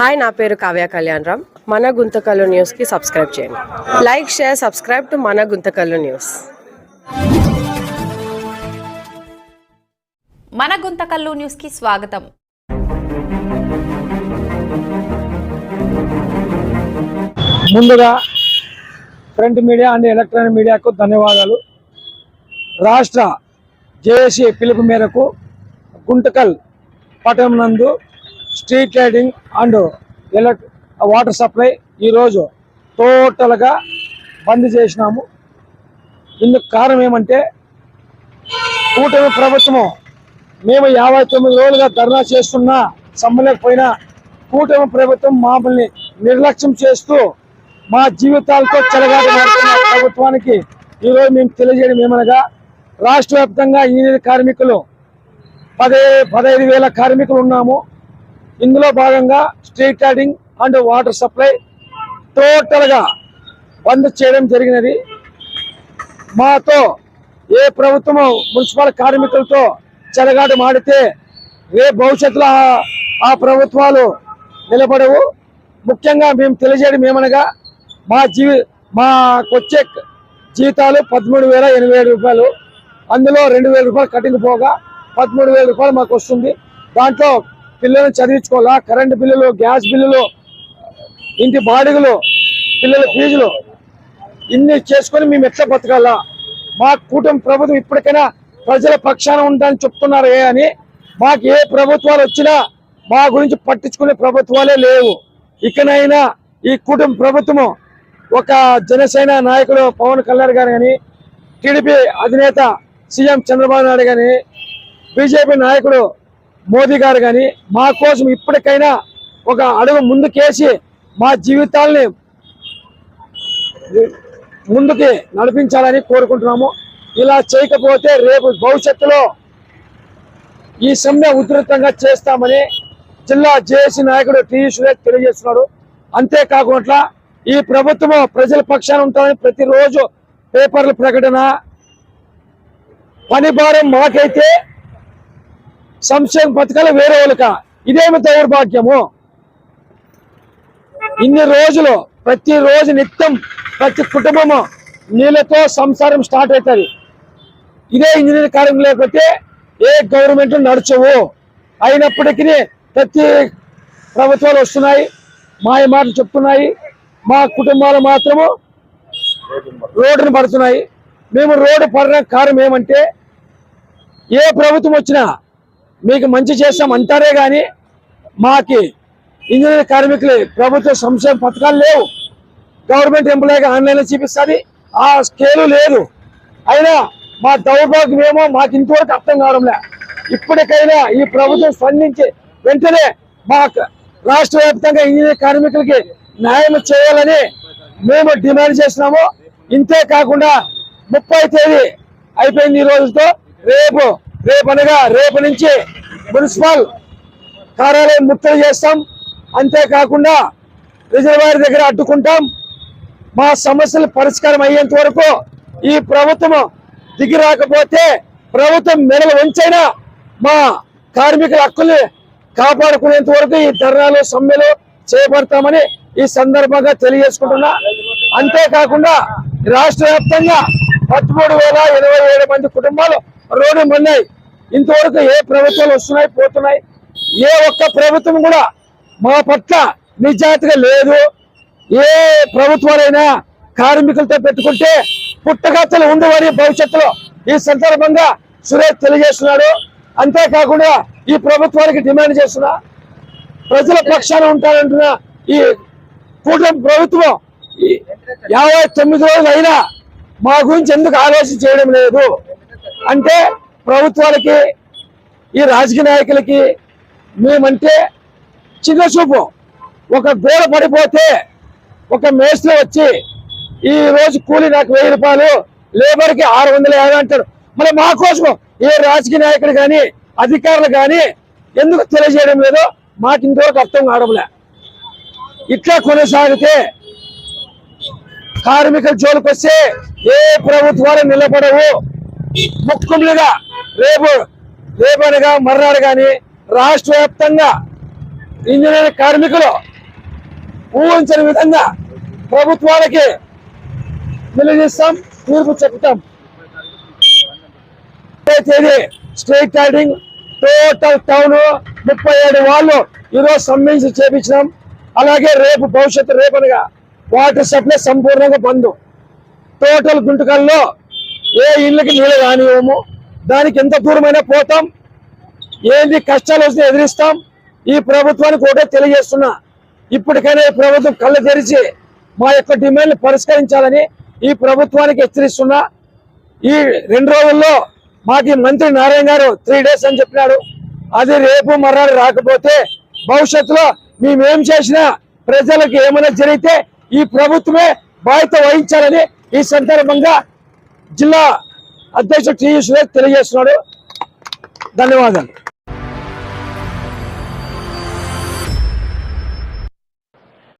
Hi నా పేరు కావ్య కళ్యాణ్ రామ్. మన గుంతకల్లు న్యూస్కి సబ్స్క్రైబ్ చేయండి. లైక్ షేర్ సబ్స్క్రైబ్ టు మన గుంతకల్లు న్యూస్. మన గుంతకల్లు న్యూస్కి స్వాగతం. ముందుగా ప్రింట్ మీడియా అండ్ ఎలక్ట్రానిక్ మీడియాకు ధన్యవాదాలు. రాష్ట్ర జేఏసీ పిలుపు మేరకు గుంటకల్ పట్టణం నందు street lighting and elect water supply ఈరోజు టోటల్గా బంద్ చేసినాము. ఇందుకు కారణం ఏమంటే కూటమి ప్రభుత్వము మేము యాభై తొమ్మిది రోజులుగా ధర్నా చేస్తున్నా సమ్మలేకపోయినా కూటమి ప్రభుత్వం మమ్మల్ని నిర్లక్ష్యం చేస్తూ మా జీవితాలతో చెలగాటమాడుతున్న ప్రభుత్వానికి ఈరోజు మేము తెలియజేయడం ఏమనగా రాష్ట్ర వ్యాప్తంగా ఇంజనీర్ కార్మికులు పదే పదహైదు వేల కార్మికులు ఉన్నాము. ఇందులో భాగంగా street lighting and water supply టోటల్గా బంద్ చేయడం జరిగినది. మాతో ఏ ప్రభుత్వము మున్సిపల్ కార్మికులతో చెలగాట మాడితే రేపు భవిష్యత్తులో ఆ- ప్రభుత్వాలు నిలబడవు. ముఖ్యంగా మేము తెలియజేయడం ఏమనగా మా జీవి మాకు వచ్చే జీతాలు పదమూడు వేల ఎనభై ఏడు రూపాయలు. అందులో రెండు వేల రూపాయలు కటింగ్ పోగా పదమూడు వేల రూపాయలు మాకు వస్తుంది. దాంట్లో పిల్లల్ని చదివించుకోవాలా? కరెంటు బిల్లులు గ్యాస్ బిల్లులు ఇంటి బాడుగలు పిల్లల ఫీజులు ఇన్ని చేసుకొని మేము ఎట్లా బతకాలా? మా కూటమి ప్రభుత్వం ఇప్పటికైనా ప్రజల పక్షాన ఉంటాయని చెప్తున్నారు ఏ అని. మాకు ఏ ప్రభుత్వాలు వచ్చినా మా గురించి పట్టించుకునే ప్రభుత్వాలే లేవు. ఇకనైనా ఈ కుటుంబ ప్రభుత్వము ఒక జనసేన నాయకుడు పవన్ కళ్యాణ్ గారు కానీ టీడీపీ అధినేత సీఎం చంద్రబాబు నాయుడు కానీ బీజేపీ నాయకుడు మోదీ గారు కానీ మా కోసం ఇప్పటికైనా ఒక అడుగు ముందుకేసి మా జీవితాల్ని ముందుకి నడిపించాలని కోరుకుంటున్నాము. ఇలా చేయకపోతే రేపు భవిష్యత్తులో ఈ సమ్మె ఉధృతంగా చేస్తామని జిల్లా జేఏసీ నాయకుడు టి సురేష్ తెలియజేస్తున్నాడు. అంతేకాకుండా ఈ ప్రభుత్వం ప్రజల పక్షాన ఉంటామని ప్రతిరోజు పేపర్ల ప్రకటన పని భారం మాకైతే సంక్షేమ పథకాలు వేరే వాళ్ళక? ఇదేమి దౌర్భాగ్యము? ఇన్ని రోజులు ప్రతి రోజు నిత్యం ప్రతి కుటుంబము నీళ్ళతో సంసారం స్టార్ట్ అవుతుంది. ఇదే ఇంజనీరింగ్ కార్యం లేకపోతే ఏ గవర్నమెంట్ నడచవు. అయినప్పటికీ ప్రతి ప్రభుత్వాలు వస్తున్నాయి మాయ మాటలు చెప్తున్నాయి. మా కుటుంబాలు మాత్రము రోడ్డును పడుతున్నాయి. మేము రోడ్డు పడిన కారణం ఏమంటే ఏ ప్రభుత్వం వచ్చినా మీకు మంచి చేస్తాం అంటారే కానీ మాకి ఇంజనీర్ కార్మికులు ప్రభుత్వ సంక్షేమ పథకాలు లేవు. గవర్నమెంట్ ఎంప్లాయీగా ఆన్లైన్లో చూపిస్తుంది. ఆ స్కేలు లేదు. అయినా మా దౌర్భాగ్యమేమో మాకు ఇంతవరకు అర్థం కావడంలే. ఇప్పటికైనా ఈ ప్రభుత్వం స్పందించి వెంటనే మా రాష్ట్ర వ్యాప్తంగా ఇంజనీర్ కార్మికులకి న్యాయం చేయాలని మేము డిమాండ్ చేస్తున్నాము. ఇంతే కాకుండా ముప్పై తేదీ అయిపోయింది ఈ రోజుతో. రేపు రేపు అనగా రేపు నుంచి మున్సిపల్ కార్యాలయం ముట్టడి చేస్తాం. అంతేకాకుండా రిజర్వాయర్ దగ్గర అడ్డుకుంటాం. మా సమస్యలు పరిష్కారం అయ్యేంత వరకు ఈ ప్రభుత్వం దిగి రాకపోతే ప్రభుత్వం మెడలు వంచైనా మా కార్మికుల హక్కుల్ని కాపాడుకునేంత వరకు ఈ ధర్నాలు సమ్మెలు చేపడతామని ఈ సందర్భంగా తెలియజేసుకుంటున్నా. అంతేకాకుండా రాష్ట్ర వ్యాప్తంగా పదమూడు వేల ఇరవై ఏడు మంది కుటుంబాలు రోడ్డు మన్నాయి ఇంతవరకు ఏ ప్రభుత్వాలు వస్తున్నాయి పోతున్నాయి? ఏ ఒక్క ప్రభుత్వం కూడా మా పట్ల నిజాయితీగా లేదు. ఏ ప్రభుత్వాలైనా కార్మికులతో పెట్టుకుంటే పుట్టగత్తలు ఉండవని భవిష్యత్తులో ఈ సందర్భంగా సురేష్ తెలియజేస్తున్నాడు. అంతేకాకుండా ఈ ప్రభుత్వానికి డిమాండ్ చేస్తున్నా ప్రజల పక్షాన ఉంటారంటున్న ఈ కూటమి ప్రభుత్వం ఈ యాభై తొమ్మిది రోజులైనా మా గురించి ఎందుకు ఆలోచన చేయడం లేదు? అంటే ప్రభుత్వాలకి ఈ రాజకీయ నాయకులకి మేమంటే చిన్న చూపు. ఒక గోడ పడిపోతే ఒక మేస్త్రి వచ్చి ఈ రోజు కూలి నాకు వెయ్యి రూపాయలు లేబర్కి ఆరు వందల యాభై అంటారు. మరి మా కోసం ఏ రాజకీయ నాయకుడు కానీ అధికారులు కానీ ఎందుకు తెలియజేయడం లేదో మాకు ఇంతవరకు అర్థం కావడంలే. ఇట్లా కొనసాగితే కార్మికుల జోలికి వస్తే ఏ ప్రభుత్వాలు నిలబడవు. ముఖ్యములుగా రేపు రేపు అనగా మర్నాడు కానీ రాష్ట్ర వ్యాప్తంగా ఇంజనీరింగ్ కార్మికులు ఊహించని విధంగా ప్రభుత్వాలకి నిలదీస్తాం తీర్పు చెప్తాం. తేదీ స్ట్రైట్ లైటింగ్ టోటల్ టౌన్ ముప్పై ఏడు వాళ్ళు ఈరోజు సంబంధించి చేపించినాం. అలాగే రేపు భవిష్యత్తు రేపనగా వాటర్ సప్లై సంపూర్ణంగా బంద్. టోటల్ గుంటకల్లో ఏ ఇళ్ళకి నీళ్ళు రానివ్వము. దానికి ఎంత దూరమైనా పోతాం. ఏంటి కష్టాలు వస్తే ఎదిరిస్తాం. ఈ ప్రభుత్వానికి ఒకటే తెలియజేస్తున్నా. ఇప్పటికైనా ఈ ప్రభుత్వం కళ్ళు తెరిచి మా యొక్క డిమాండ్లు పరిష్కరించాలని ఈ ప్రభుత్వానికి హెచ్చరిస్తున్నా. ఈ రెండు రోజుల్లో మాకు మంత్రి నారాయణ గారు త్రీ డేస్ అని చెప్పినాడు. అది రేపు మర్నాడు రాకపోతే భవిష్యత్తులో మేమేం చేసినా ప్రజలకు ఏమైనా జరిగితే ఈ ప్రభుత్వమే బాధ్యత వహించాలని ఈ సందర్భంగా జిల్లా అధ్యక్షుడు టి సురేష్ తెలియజేస్తున్నాడు. ధన్యవాదాలు.